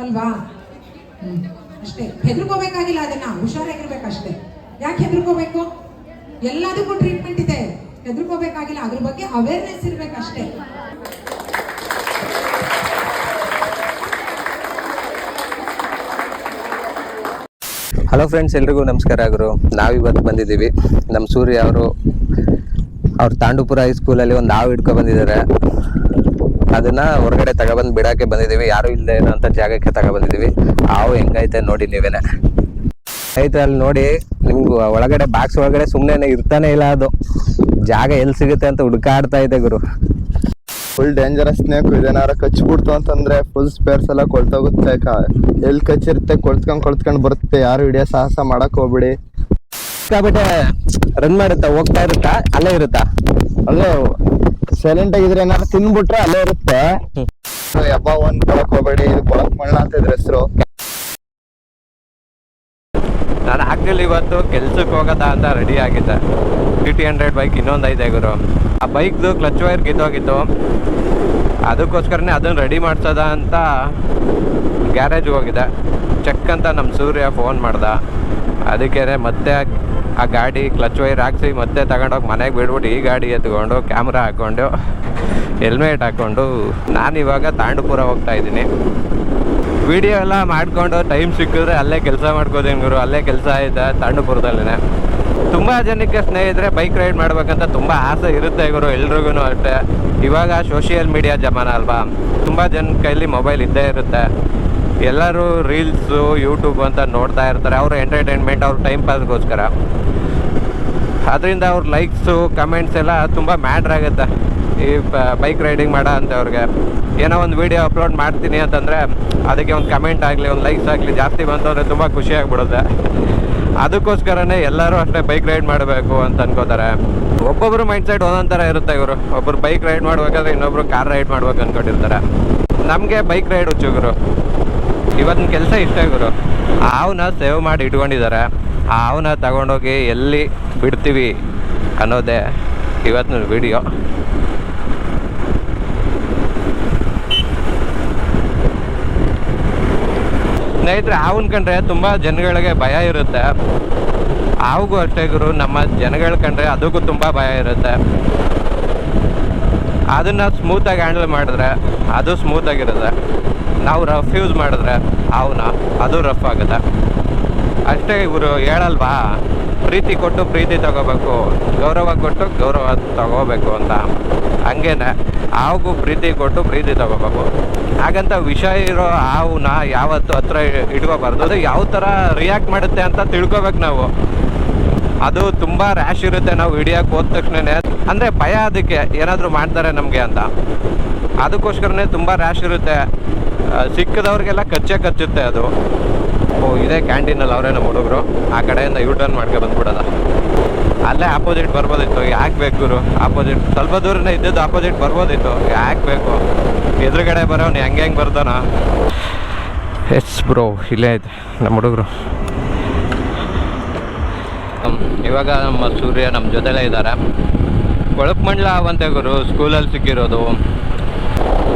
ಅಲ್ವಾ? ಅಷ್ಟೇ. ಹೆದರ್ಕೋಬೇಕಾಗಿಲ್ಲ ಅದನ್ನ. ಹುಷಾರಾಗಿರ್ಬೇಕು ಅಷ್ಟೇ ಯಾಕೆ ಹೆದರ್ಕೋಬೇಕು? ಎಲ್ಲದಕ್ಕೂ ಟ್ರೀಟ್ಮೆಂಟ್ ಇದೆ. ಹೆದರ್ಕೋಬೇಕಾಗಿಲ್ಲ. ಅದ್ರ ಬಗ್ಗೆ ಅವೇರ್ನೆಸ್ ಇರ್ಬೇಕಷ್ಟೇ. ಹಲೋ ಫ್ರೆಂಡ್ಸ್ ಎಲ್ರಿಗೂ ನಮಸ್ಕಾರ ಗುರು. ನಾವಿವತ್ತು ಬಂದಿದ್ದೀವಿ. ನಮ್ಮ ಸೂರ್ಯ ಅವರು, ಅವ್ರ ತಾಂಡೂಪುರ ಹೈಸ್ಕೂಲಲ್ಲಿ ಒಂದು ಹಾವು ಹಿಡ್ಕೊ ಬಂದಿದ್ದಾರೆ. ಅದನ್ನ ಹೊರಗಡೆ ತಗೊಬಂದು ಬಿಡಕ್ಕೆ ಬಂದಿದ್ದೀವಿ ಯಾರು ಇಲ್ಲದೆ ಇರೋಂಥ ಜಾಗಕ್ಕೆ ತಗೊಬಂದಿದ್ದೀವಿ ಹಾವು ಹೆಂಗೈತೆ ನೋಡಿ ನೀವೇನೆ. ಐತೆ ಅಲ್ಲಿ ನೋಡಿ ನಿಮ್ಗೆ ಒಳಗಡೆ ಬಾಕ್ಸ್ ಒಳಗಡೆ ಸುಮ್ಮನೆ ಇರ್ತಾನೆ ಇಲ್ಲ ಅದು. ಜಾಗ ಎಲ್ಲಿ ಸಿಗುತ್ತೆ ಅಂತ ಹುಡುಕಾಡ್ತಾ ಇದೆ ಗುರು. ಫುಲ್ ಡೇಂಜರಸ್ ಸ್ನೇಕ್ ಇದೇನಾರ ಕಚ್ಬಿಡ್ತು ಅಂತಂದ್ರೆ ಫುಲ್ ಸ್ಪೇರ್ಸ್ ಎಲ್ಲ ಕೊಳ್ತೋಗುತ್ತೆ. ಎಲ್ಲಿ ಕಚ್ಚಿರುತ್ತೆ ಕೊಳ್ತ್ಕೊಂಡ್ ಕೊಳ್ತ್ಕೊಂಡ್ ಬರುತ್ತೆ. ಯಾರು ಹಿಡಿಯೋ ಸಾಹಸ ಮಾಡಕ್ ಹೋಗ್ಬಿಡಿ. ರನ್ ಮಾಡುತ್ತಾ ಹೋಗ್ತಾ ಇರುತ್ತಾ? ಅಲ್ಲೇ ಇರುತ್ತಾ? ಅಲ್ಲೇ ಸೈಲೆಂಟ್ ಆಗಿದ್ರೆ ಏನಾದ್ರು ತಿನ್ಬಿಟ್ರೆ ಅಲ್ಲೇ ಇರುತ್ತೆ. ಹಬ್ಬ ಒಂದ್ ಕೊಳಕ್ ಹೋಗ್ಬೇಡಿ ಇದು ಕೊಳಕ್ ಮಣ್ಣ ಅಂತ ಇದ್ರ ಹೆಸರು. ನಾನು ಆಕ್ಚುಲಿ ಇವತ್ತು ಕೆಲ್ಸಕ್ಕೆ ಹೋಗೋದಾ ಅಂತ ರೆಡಿ ಆಗಿದ್ದೆ. ಟಿಟಿ ಟಿ ಹಂಡ್ರೆಡ್ ಬೈಕ್ ಇನ್ನೊಂದು ಐತೆ ಗುರು. ಆ ಬೈಕ್ದು ಕ್ಲಚ್ ವೈರ್ ಕಿತ್ತೋಗಿತ್ತು ಅದಕ್ಕೋಸ್ಕರನೇ ಅದನ್ನು ರೆಡಿ ಮಾಡ್ಸೋದ ಅಂತ ಗ್ಯಾರೇಜ್ಗೆ ಹೋಗಿದ್ದೆ. ಚೆಕ್ ಅಂತ ನಮ್ಮ ಸೂರ್ಯ ಫೋನ್ ಮಾಡ್ದ. ಅದಕ್ಕೆ ಮತ್ತೆ ಆ ಗಾಡಿ ಕ್ಲಚ್ ವೈರ್ ಹಾಕ್ಸಿ ಮತ್ತೆ ತಗೊಂಡೋಗಿ ಮನೆಗೆ ಬಿಡ್ಬಿಟ್ಟು ಈ ಗಾಡಿ ಎತ್ಕೊಂಡು ಕ್ಯಾಮ್ರಾ ಹಾಕ್ಕೊಂಡು ಹೆಲ್ಮೆಟ್ ಹಾಕ್ಕೊಂಡು ನಾನು ಇವಾಗ ತಾಂಡೂಪುರ ಹೋಗ್ತಾ ಇದ್ದೀನಿ. ವಿಡಿಯೋ ಎಲ್ಲ ಮಾಡಿಕೊಂಡು ಟೈಮ್ ಸಿಕ್ಕಿದ್ರೆ ಅಲ್ಲೇ ಕೆಲಸ ಮಾಡ್ಕೋತೀನಿ ಗುರು, ಅಲ್ಲೇ ಕೆಲಸ ಇದೆ ತಾಂಡಪುರದಲ್ಲೇ ತುಂಬ ಜನಕ್ಕೆ ಸ್ನೇಹಿತರೆ ಬೈಕ್ ರೈಡ್ ಮಾಡ್ಬೇಕಂತ ತುಂಬ ಆಸೆ ಇರುತ್ತೆ ಗುರು ಎಲ್ರಿಗೂ ಅಷ್ಟೇ. ಇವಾಗ ಸೋಷಿಯಲ್ ಮೀಡಿಯಾ ಜಮಾನ ಅಲ್ವಾ? ತುಂಬ ಜನ ಕೈಲಿ ಮೊಬೈಲ್ ಇದ್ದೇ ಇರುತ್ತೆ. ಎಲ್ಲರೂ ರೀಲ್ಸು ಯೂಟ್ಯೂಬ್ ಅಂತ ನೋಡ್ತಾ ಇರ್ತಾರೆ. ಅವ್ರ ಎಂಟರ್ಟೈನ್ಮೆಂಟ್ ಅವ್ರ ಟೈಮ್ ಪಾಸ್ಗೋಸ್ಕರ ಅದರಿಂದ ಅವ್ರ ಲೈಕ್ಸು ಕಮೆಂಟ್ಸ್ ಎಲ್ಲ ತುಂಬ ಮ್ಯಾಟ್ರ್ ಆಗುತ್ತೆ. ಈ ಬೈಕ್ ರೈಡಿಂಗ್ ಮಾಡೋ ಅವ್ರಿಗೆ. ಏನೋ ಒಂದು ವೀಡಿಯೋ ಅಪ್ಲೋಡ್ ಮಾಡ್ತೀನಿ ಅಂತಂದರೆ ಅದಕ್ಕೆ ಒಂದು ಕಮೆಂಟ್ ಆಗಲಿ, ಒಂದು ಲೈಕ್ಸ್ ಆಗಲಿ ಜಾಸ್ತಿ ಬಂತು ಅಂದರೆ ತುಂಬ ಖುಷಿ ಆಗ್ಬಿಡುತ್ತೆ. ಅದಕ್ಕೋಸ್ಕರನೇ ಎಲ್ಲರೂ ಅಷ್ಟೇ ಬೈಕ್ ರೈಡ್ ಮಾಡಬೇಕು ಅಂತ ಅನ್ಕೋತಾರೆ. ಒಬ್ಬೊಬ್ರು ಮೈಂಡ್ ಸೆಟ್ ಒಂದೊಂದು ಥರ ಇರುತ್ತೆ ಇವರು. ಒಬ್ಬರು ಬೈಕ್ ರೈಡ್ ಮಾಡಬೇಕಾದ್ರೆ ಇನ್ನೊಬ್ರು ಕಾರ್ ರೈಡ್ ಮಾಡ್ಬೇಕು ಅಂದ್ಕೊಂಡಿರ್ತಾರೆ ನಮಗೆ ಬೈಕ್ ರೈಡ್ ಹುಚ್ಚು ಗುರು. ಇವತ್ತಿನ ಕೆಲಸ ಇಷ್ಟ ಗುರು. ಹಾವನ್ನ ಸೇವ್ ಮಾಡಿ ಇಟ್ಕೊಂಡಿದ್ದಾರೆ ಹಾವನ್ನ ತಗೊಂಡೋಗಿ ಎಲ್ಲಿ ಬಿಡ್ತೀವಿ ಅನ್ನೋದೇ ಇವತ್ತಿನ ವಿಡಿಯೋ ಸ್ನೇಹಿತರೆ, ಹಾವನ್ ಕಂಡ್ರೆ ತುಂಬ ಜನಗಳಿಗೆ ಭಯ ಇರುತ್ತೆ. ಹಾವಿಗೂ ಅಷ್ಟೇ ಗುರು, ನಮ್ಮ ಜನಗಳ ಕಂಡ್ರೆ ಅದಕ್ಕೂ ತುಂಬ ಭಯ ಇರುತ್ತೆ. ಅದನ್ನ ಸ್ಮೂತಾಗಿ ಹ್ಯಾಂಡಲ್ ಮಾಡಿದ್ರೆ ಅದು ಸ್ಮೂತಾಗಿರುತ್ತೆ ನಾವು ರಫ್ ಯೂಸ್ ಮಾಡಿದ್ರೆ ಅವನ, ಅದು ರಫ್ ಆಗುತ್ತೆ. ಅಷ್ಟೇ ಇವರು ಹೇಳಲ್ವಾ, ಪ್ರೀತಿ ಕೊಟ್ಟು ಪ್ರೀತಿ ತಗೋಬೇಕು, ಗೌರವ ಕೊಟ್ಟು ಗೌರವ ತಗೋಬೇಕು ಅಂತ. ಹಂಗೇನೆ ಹಾವಿಗೂ ಪ್ರೀತಿ ಕೊಟ್ಟು ಪ್ರೀತಿ ತಗೋಬೇಕು. ಹಾಗಂತ ವಿಷ ಇರೋ ಹಾವನ್ನ ಯಾವತ್ತು ಹತ್ರ ಇಟ್ಕೋಬಾರ್ದು, ಅದು ಯಾವ ಥರ ರಿಯಾಕ್ಟ್ ಮಾಡುತ್ತೆ ಅಂತ ತಿಳ್ಕೊಬೇಕು ನಾವು. ಅದು ತುಂಬ ರ್ಯಾಶ್ ಇರುತ್ತೆ ನಾವು ಹಿಡಿಯಕ್ಕೆ ಹೋದ ತಕ್ಷಣನೇ. ಅಂದರೆ ಭಯ ಅದಕ್ಕೆ, ಏನಾದರೂ ಮಾಡ್ತಾರೆ ನಮಗೆ ಅಂತ. ಅದಕ್ಕೋಸ್ಕರನೇ ತುಂಬ ರ್ಯಾಶ್ ಇರುತ್ತೆ. ಸಿಕ್ಕದವ್ರಿಗೆಲ್ಲ ಕಚ್ಚೆ ಕಚ್ಚುತ್ತೆ ಅದು. ಓ, ಇದೇ ಕ್ಯಾಂಟೀನಲ್ಲಿ ಅವರೇ ನಮ್ಮ ಹುಡುಗರು. ಆ ಕಡೆಯಿಂದ ಯೂ ಟರ್ನ್ ಮಾಡ್ಕೊ ಬಂದ್ಬಿಡೋದ ಅಲ್ಲೇ ಆಪೋಸಿಟ್ ಬರ್ಬೋದಿತ್ತು. ಯಾಕೆ ಬೇಕು ಆಪೋಸಿಟ್ ಸ್ವಲ್ಪ ದೂರನೇ ಇದ್ದದ್ದು ಆಪೋಸಿಟ್ ಬರ್ಬೋದಿತ್ತು. ಯಾಕೆ ಬೇಕು? ಎದುರುಗಡೆ ಬರೋನು ಹೆಂಗೆ ಹೆಂಗೆ ಬರ್ತಾನ. ಎಸ್ ಬ್ರೋ ಇಲ್ಲೇ ಐತೆ ನಮ್ಮ ಹುಡುಗರು. ಇವಾಗ ನಮ್ಮ ಸೂರ್ಯ ನಮ್ಮ ಜೊತೆಲೇ ಇದ್ದಾರೆ. ಕೊಳಪ್ಮಂಡ್ಲ ಮಂಡಲ ಅವಂತೆ ಗುರು ಸ್ಕೂಲಲ್ಲಿ ಸಿಕ್ಕಿರೋದು.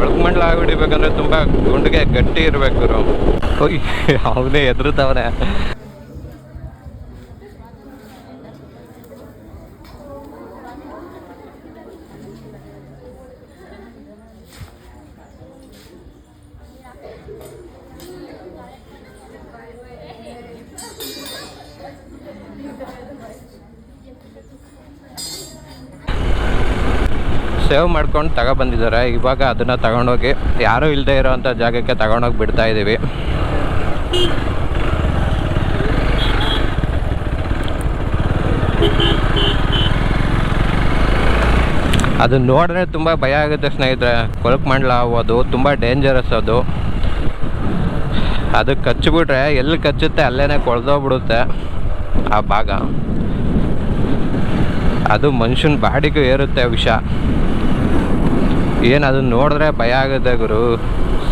ಕೊಳಕು ಮಂಡಲ ಹಿಡಿಬೇಕಂದ್ರೆ ತುಂಬ ಗುಂಡಿಗೆ ಗಟ್ಟಿ ಇರಬೇಕು ಅವನೇ ಎದುರುತ್ತವನೇ ಸೇವ್ ಮಾಡ್ಕೊಂಡು ತಗೊಬಂದಿದ್ದಾರೆ ಇವಾಗ ಅದನ್ನು ತಗೊಂಡೋಗಿ ಯಾರೂ ಇಲ್ಲದೆ ಇರೋವಂಥ ಜಾಗಕ್ಕೆ ತಗೊಂಡೋಗಿ ಬಿಡ್ತಾ ಇದ್ದೀವಿ ಅದು ನೋಡಿದ್ರೆ ತುಂಬ ಭಯ ಆಗುತ್ತೆ ಸ್ನೇಹಿತರೆ. ಕೊಳಕು ಮಂಡಲ ಆಗೋದು ತುಂಬ ಡೇಂಜರಸ್ ಅದು. ಅದು ಕಚ್ಚಿಬಿಟ್ರೆ ಎಲ್ಲಿ ಕಚ್ಚುತ್ತೆ ಅಲ್ಲೇ ಕೊಳ್ದೋಗ್ಬಿಡುತ್ತೆ ಆ ಭಾಗ. ಅದು ಮನುಷ್ಯನ ಬಾಡಿಗೂ ಏರುತ್ತೆ ವಿಷ. ಏನು ಅದನ್ನ ನೋಡಿದ್ರೆ ಭಯ ಆಗುತ್ತೆ ಗುರು.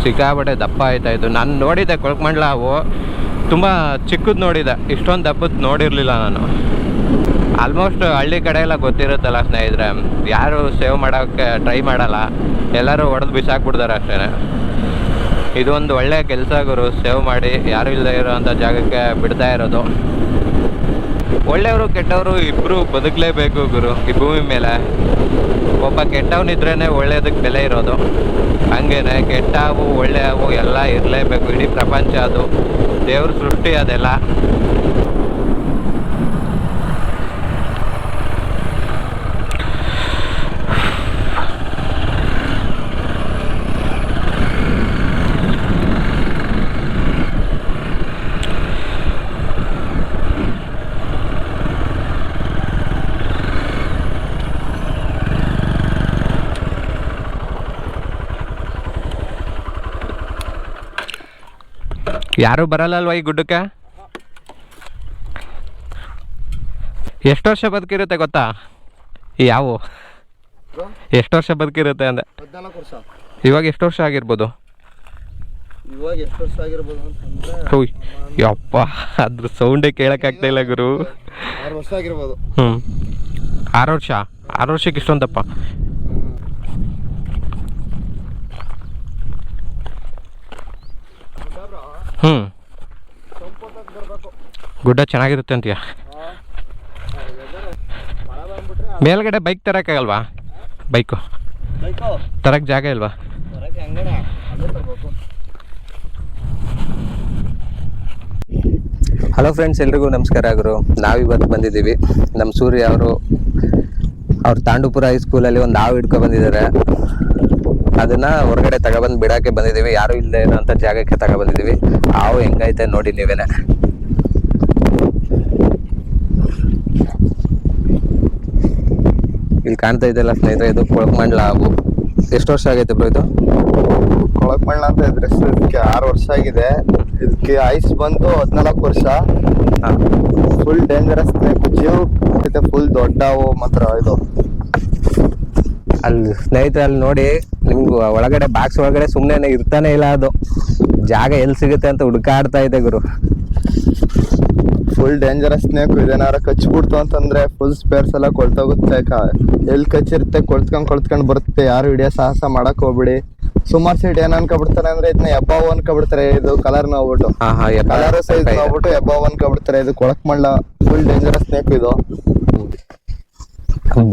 ಸಿಕ್ಕಾಬಟ್ಟೆ ದಪ್ಪ ಆಯ್ತಾಯಿತು ನಾನು ನೋಡಿದ್ದೆ ಕೊಳಕಮಂಡ್ಲ ಅವು ತುಂಬ ಚಿಕ್ಕದು ನೋಡಿದೆ ಇಷ್ಟೊಂದು ದಪ್ಪದ್ದು ನೋಡಿರಲಿಲ್ಲ ನಾನು. ಆಲ್ಮೋಸ್ಟ್ ಹಳ್ಳಿ ಕಡೆ ಎಲ್ಲ ಗೊತ್ತಿರುತ್ತಲ್ಲ ಸ್ನೇಹಿತರೆ. ಯಾರು ಸೇವ್ ಮಾಡೋಕ್ಕೆ ಟ್ರೈ ಮಾಡಲ್ಲ. ಎಲ್ಲರೂ ಹೊಡೆದು ಬಿಸಾಕ್ಬಿಡ್ತಾರೆ ಅಷ್ಟೇ ಇದೊಂದು ಒಳ್ಳೆಯ ಒಳ್ಳೆ ಕೆಲಸ ಗುರು. ಸೇವ್ ಮಾಡಿ ಯಾರು ಇಲ್ಲದೆ ಇರೋವಂಥ ಜಾಗಕ್ಕೆ ಬಿಡ್ತಾ ಇರೋದು. ಒಳ್ಳೆಯವರು ಕೆಟ್ಟವರು ಇಬ್ಬರು ಬದುಕಲೇಬೇಕು ಗುರು, ಈ ಭೂಮಿ ಮೇಲೆ. ಒಬ್ಬ ಕೆಟ್ಟವನಿದ್ರೇ ಒಳ್ಳೆಯದಕ್ಕೆ ಬೆಲೆ ಇರೋದು. ಹಂಗೇನೆ, ಕೆಟ್ಟವು ಒಳ್ಳೆಯವು ಎಲ್ಲ ಇರಲೇಬೇಕು. ಇಡೀ ಪ್ರಪಂಚ ಅದು. ದೇವ್ರ ಸೃಷ್ಟಿ ಅದೆಲ್ಲ. ಯಾರು ಬರಲ್ಲಲ್ವ ಈ ಗುಡ್ಡಕ್ಕೆ? ಎಷ್ಟು ವರ್ಷ ಬದುಕಿರುತ್ತೆ ಗೊತ್ತಾ? ಯಾವು? ಎಷ್ಟು ವರ್ಷ ಬದುಕಿರುತ್ತೆ ಅಂದೆ. ಇವಾಗ ಎಷ್ಟು ವರ್ಷ ಆಗಿರ್ಬೋದು? ಇವಾಗ ಎಷ್ಟು ವರ್ಷ ಆಗಿರ್ಬೋದು ಅಂತಂದ್ರೆ ಯಪ್ಪ ಅದ್ರ ಸೌಂಡೇ ಕೇಳಕ್ಕಾಗ್ತಾ ಇಲ್ಲ ಗುರು. ಆರು ವರ್ಷ ಆಗಿರ್ಬೋದು. ಹ್ಞೂ ಆರು ವರ್ಷ? ಆರು ವರ್ಷಕ್ಕೆ ಇಷ್ಟೊಂದಪ್ಪ. ಹ್ಞೂ ಗುಡ್ಡ ಚೆನ್ನಾಗಿರುತ್ತೆ ಅಂತೀಯ? ಮೇಲ್ಗಡೆ ಬೈಕ್ ತರಕ್ಕಾಗಲ್ವಾ? ಬೈಕು ತರಕ್ಕೆ ಜಾಗ ಇಲ್ವಾ? ಹಲೋ ಫ್ರೆಂಡ್ಸ್ ಎಲ್ರಿಗೂ ನಮಸ್ಕಾರ ಗುರು. ನಾವಿವತ್ತು ಬಂದಿದ್ದೀವಿ. ನಮ್ಮ ಸೂರ್ಯ ಅವರು, ಅವ್ರ ತಾಂಡೂಪುರ ಹೈಸ್ಕೂಲಲ್ಲಿ ಒಂದು ಹಾವು ಹಿಡ್ಕೊ ಬಂದಿದ್ದಾರೆ. ಅದನ್ನ ಹೊರಗಡೆ ತಗೊಬಂದ್ ಬಿಡಕ್ಕೆ ಬಂದಿದೀವಿ ಯಾರು ಇಲ್ಲದೆ ಇರೋಂಥ ಜಾಗಕ್ಕೆ ತಗೊಬಂದಿದೀವಿ ಹಾವು ಹೆಂಗೈತೆ ನೋಡಿ ನೀವೇನೆ. ಇಲ್ಲಿ ಕಾಣ್ತಾ ಇದೆಯಲ್ಲ ಸ್ನೇಹಿತರೆ ಇದು ಕೊಳಕ್ಮಂಡ್ಲ ಹಾವು. ಎಷ್ಟು ವರ್ಷ ಆಗೈತೆ ಬ್ರೋ ಇದು? ಕೊಳಕ್ ಮಣ್ಣ ಅಂತ ಇದ್ರೆ ಇದಕ್ಕೆ ಆರು ವರ್ಷ ಆಗಿದೆ. ಇದಕ್ಕೆ ಐಸ್ ಬಂದು ಹದಿನಾಲ್ಕು ವರ್ಷ. ಫುಲ್ ಡೇಂಜರಸ್ ಜೀವ ಫುಲ್ ದೊಡ್ಡ ಹಾವು ಮಾತ್ರ ಇದು. ಅಲ್ಲಿ ಸ್ನೇಹಿತರೆ ಅಲ್ಲಿ ನೋಡಿ ನಿಮ್ಗೆ ಒಳಗಡೆ ಬಾಕ್ಸ್ ಒಳಗಡೆ ಸುಮ್ಮನೆ ಇರ್ತಾನೆ ಇಲ್ಲ ಅದು. ಜಾಗ ಎಲ್ಲಿ ಸಿಗುತ್ತೆ ಅಂತ ಹುಡುಕಾಡ್ತಾ ಇದೆ ಗುರು. ಫುಲ್ ಡೇಂಜರಸ್ ಸ್ನೇಕ್ ಇದೇನಾರ ಕಚ್ಬಿಡ್ತು ಅಂತಂದ್ರೆ ಫುಲ್ ಸ್ಪೇರ್ಸ್ ಎಲ್ಲ ಕೊಳ್ತೋಗುತ್ತೆ. ಎಲ್ಲಿ ಕಚ್ಚಿರುತ್ತೆ ಕೊಳ್ತ್ಕೊಂಡ್ ಕೊಳ್ತ್ಕೊಂಡ್ ಬರುತ್ತೆ. ಯಾರು ಹಿಡಿಯೋ ಸಾಹಸ ಮಾಡಕ್ ಹೋಗ್ಬಿಡಿ. ಸುಮಾರು ಸೀಟ್ ಏನ್ ಅನ್ಕೊಬಿಡ್ತಾರೆ ಅಂದ್ರೆ ಇದನ್ನ ಎಬ್ಬಾವ್ ಅನ್ಕೊಬಿಡ್ತಾರೆ ಇದು ಕಲರ್ ನೋಡ್ಬಿಟ್ಟು ಕಲರ್ ಸೈಜ್ ನೋಡ್ಬಿಟ್ಟು ಎಬ್ಬಾವ್ ಅನ್ಕೊಬಿಡ್ತಾರೆ ಇದು ಕೊಳಕ್ ಮಳ್ಳ ಫುಲ್ ಡೇಂಜರಸ್ ಸ್ನೇಕ್ ಇದು.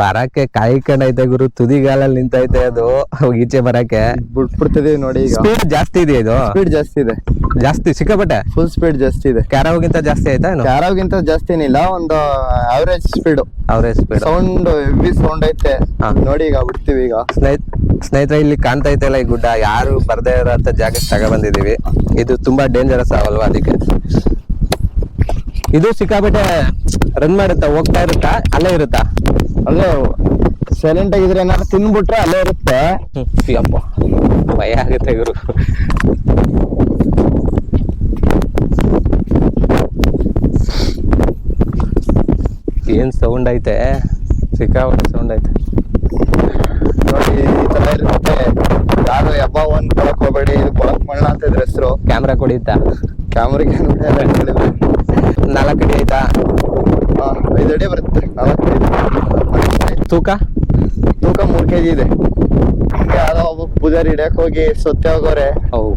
ಬರಕ್ಕೆ ಕಾಯ್ಕೊಂಡೈತೆ ಗುರು ತುದಿಗಾಲಲ್ಲಿ ನಿಂತೈತೆ ಅದು ಈಚೆ ಬರಕ್ಕೆ. ಬಿಟ್ಬಿಡ್ತಿದೀವಿ ನೋಡಿ ಈಗ. ಸ್ಪೀಡ್ ಜಾಸ್ತಿ ಇದೆ ಇದು? ಸ್ಪೀಡ್ ಜಾಸ್ತಿ ಇದೆ. ಜಾಸ್ತಿ ಸಿಕ್ಕಾಪಟ್ಟೆ? ಫುಲ್ ಸ್ಪೀಡ್ ಜಾಸ್ತಿ ಇದೆ. ಕ್ಯಾರೋಗಿಂತ ಜಾಸ್ತಿ ಆಯ್ತಾ ಕ್ಯಾರಾವ್ಗಿಂತ ಕ್ಯಾರವ್ಗಿಂತ ಜಾಸ್ತಿ ಏನಿಲ್ಲ ಒಂದು average speed average speed sound heavy sound ಐತೆ. ನೋಡಿ ಈಗ ಬಿಡ್ತೀವಿ ಈಗ. ಸ್ನೇಹಿತ ಸ್ನೇಹಿತರೆ ಇಲ್ಲಿ ಕಾಣ್ತಾ ಐತಲ್ಲ ಈ ಗುಡ್ಡ? ಯಾರು ಬರ್ದೇ ಇರೋ ಜಾಗಕ್ಕೆ ತಗೊಬಂದಿದೀವಿ ಇದು ತುಂಬಾ ಡೇಂಜರಸ್ ಆಗಲ್ವಾ ಅದಕ್ಕೆ? ಇದು ಸಿಕ್ಕಾಪಟ್ಟೆ ರನ್ ಮಾಡುತ್ತಾ ಹೋಗ್ತಾ ಇರುತ್ತಾ ಅಲ್ಲೇ ಇರುತ್ತಾ? ಅಲ್ಲೇ ಸೈಲೆಂಟ್ ಆಗಿದ್ರೆ ಏನಾದ್ರು ತಿನ್ಬಿಟ್ರೆ ಅಲ್ಲೇ ಇರುತ್ತೆ. ಅಪ್ಪ ಭಯ ಆಗುತ್ತೆ ಗುರು ಏನ್ ಸೌಂಡ್ ಐತೆ? ಸಿಕ್ಕಾಪಟ್ಟೆ ಸೌಂಡ್ ಐತೆ. ನೋಡಿ ಈ ತರ ಇರುತ್ತೆ. ಯಾರು ಹಬ್ಬ ಒಂದ್ ಕೊಳಕ್ ಹೋಗ್ಬೇಡಿ ಇದು ಕೊಳಕ್ ಮಣ್ಣ ಅಂತ ಇದ್ರ ಹೆಸರು. ಕ್ಯಾಮ್ರಾ ಕೊಡಿತಾ ಕ್ಯಾಮ್ರಿಗೆ ನಾಲ್ಕು ಅಡಿ ಆಯ್ತಾ? ಐದು ಅಡಿ ಬರುತ್ತೆ. ನಾಲ್ಕು ಅಡಿ. ತೂಕ? ತೂಕ ಮೂರ್ ಕೆಜಿ ಇದೆ ಯಾರೋ ಒಬ್ಬ ಪೂಜಾರಿ ಹಿಡಿಯಕ್ ಹೋಗಿ ಸೊತ್ತೆ ಹೋಗೋರೆ ಅವು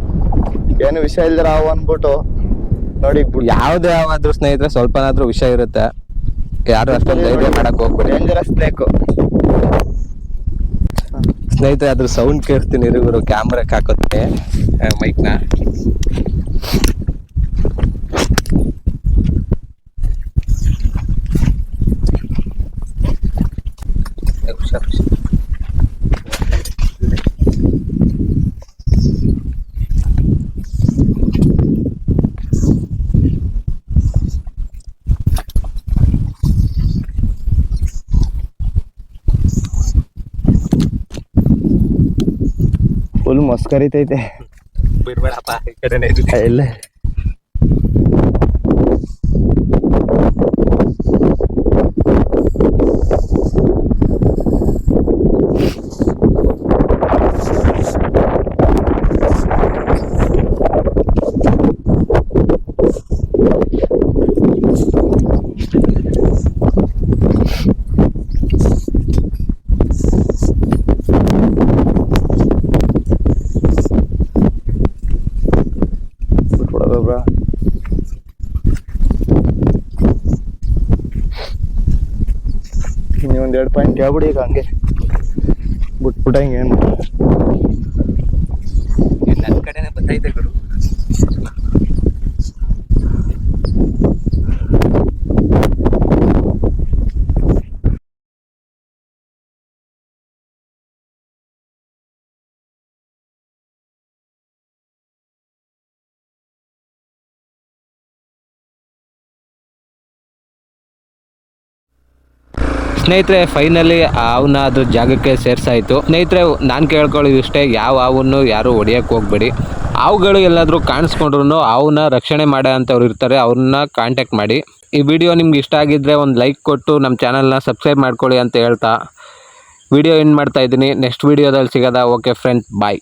ಏನು ವಿಷಯ ಇಲ್ದಿರ ಅವು ಅನ್ಬಿಟ್ಟು ನೋಡಿ ಯಾವ್ದೇ ಯಾವಾದ್ರೂ ಸ್ನೇಹಿತರೆ ಸ್ವಲ್ಪನಾದ್ರೂ ವಿಷಯ ಇರುತ್ತೆ. ಯಾರು ಅಷ್ಟೊಂದು ಧೈರ್ಯ ಮಾಡಕ್ ಹೋಗ್ಬೇಡಿ. ಡೇಂಜರಸ್ ಸ್ನೇಕ್ ಸ್ನೇಹಿತರೆ ಅದ್ರ ಸೌಂಡ್ ಕೇಳ್ತೀನಿ ಇರುಗುರು ಕ್ಯಾಮ್ರಾಕ್ ಹಾಕೋತ್ತೆ ಮೈಕ್ನ ಫುಲ್ ಮಸ್ಕರಿತೈತೆ ಬಿಡ್ಬೇಡಪ್ಪ ಈ ಕಡೆನೇ ಇಲ್ಲ ಎರಡು ಪಾಯಿಂಟ್ ಹೇಳ್ಬಿಡಿ ಈಗ ಹಂಗೆ. ಬಿಟ್ಬಿಟ್ಟಂಗೆ ಏನು ನನ್ನ ಕಡೆನೇ ಬರ್ತೈತೆ ಗುರು ಸ್ನೇಹಿತರೆ ಫೈನಲಿ ಹಾವನ್ನ ಅದ್ರ ಜಾಗಕ್ಕೆ ಸೇರ್ಸಾಯಿತು. ಸ್ನೇಹಿತರೆ, ನಾನು ಕೇಳ್ಕೊಳ್ಳೋದು ಇಷ್ಟೇ, ಯಾವ ಹಾವನ್ನು ಯಾರು ಹೊಡಿಯೋಕೆ ಹೋಗ್ಬೇಡಿ. ಹಾವುಗಳು ಎಲ್ಲಾದರೂ ಕಾಣಿಸ್ಕೊಂಡ್ರು ಅವನ್ನ ರಕ್ಷಣೆ ಮಾಡೋ ಅಂಥವ್ರು ಇರ್ತಾರೆ, ಅವ್ರನ್ನ ಕಾಂಟ್ಯಾಕ್ಟ್ ಮಾಡಿ. ಈ ವಿಡಿಯೋ ನಿಮ್ಗೆ ಇಷ್ಟ ಆಗಿದ್ದರೆ ಒಂದು ಲೈಕ್ ಕೊಟ್ಟು ನಮ್ಮ ಚಾನಲ್ನ ಸಬ್ಸ್ಕ್ರೈಬ್ ಮಾಡ್ಕೊಳ್ಳಿ ಅಂತ ಹೇಳ್ತಾ. ವಿಡಿಯೋ ಎಂಡ್ ಮಾಡ್ತಾ ಇದ್ದೀನಿ. ನೆಕ್ಸ್ಟ್ ವಿಡಿಯೋದಲ್ಲಿ ಸಿಗೋದಾ ಓಕೆ ಫ್ರೆಂಡ್ಸ್ ಬಾಯ್